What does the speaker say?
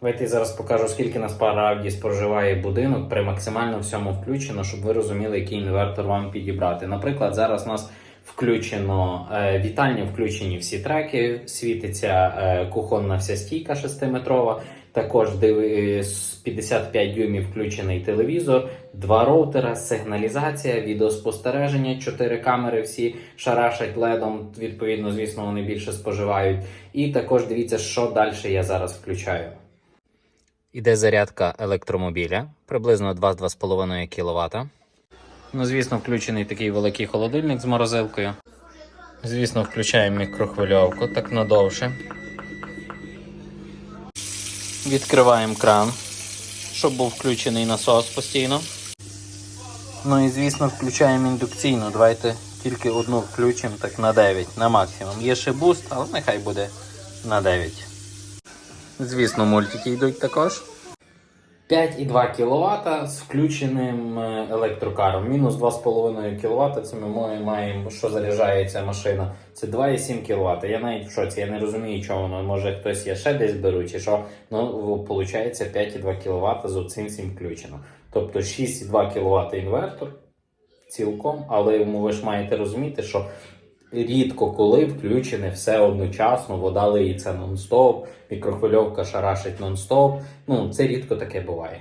Давайте я зараз покажу, скільки насправді споживає будинок при максимально всьому включено, щоб ви розуміли, який інвертор вам підібрати. Наприклад, зараз у нас включено е, вітальні, включені всі треки, світиться е, кухонна вся стійка 6-метрова. Також диви- з 55 дюймів включений телевізор, два роутера, сигналізація, відеоспостереження, чотири камери всі шарашать ледом. Відповідно, звісно, вони більше споживають. І також дивіться, що далі я зараз включаю. Іде зарядка електромобіля, приблизно 2-2,5 кВт. Ну, звісно, включений такий великий холодильник з морозилкою. Звісно, включаємо мікрохвильовку так надовше. Відкриваємо кран, щоб був включений насос постійно. Ну і звісно, включаємо індукційну. Давайте тільки одну включимо так на 9, на максимум. Є ще буст, але нехай буде на 9. Звісно, мультики йдуть також. 5,2 кВт з включеним е, електрокаром. Мінус 2,5 кВт. Це ми маємо, що заряджає ця машина. Це 2,7 кВт. Я навіть в шоці, я не розумію, чого воно. Може хтось я ще десь беру, чи що. Ну, виходить 5,2 кВт з оцим всім включено. Тобто 6,2 кВт інвертор цілком, але ви ж маєте розуміти, що рідко коли включене все одночасно, вода лиється нон-стоп, мікрохвильовка шарашить нон-стоп. Ну, це рідко таке буває.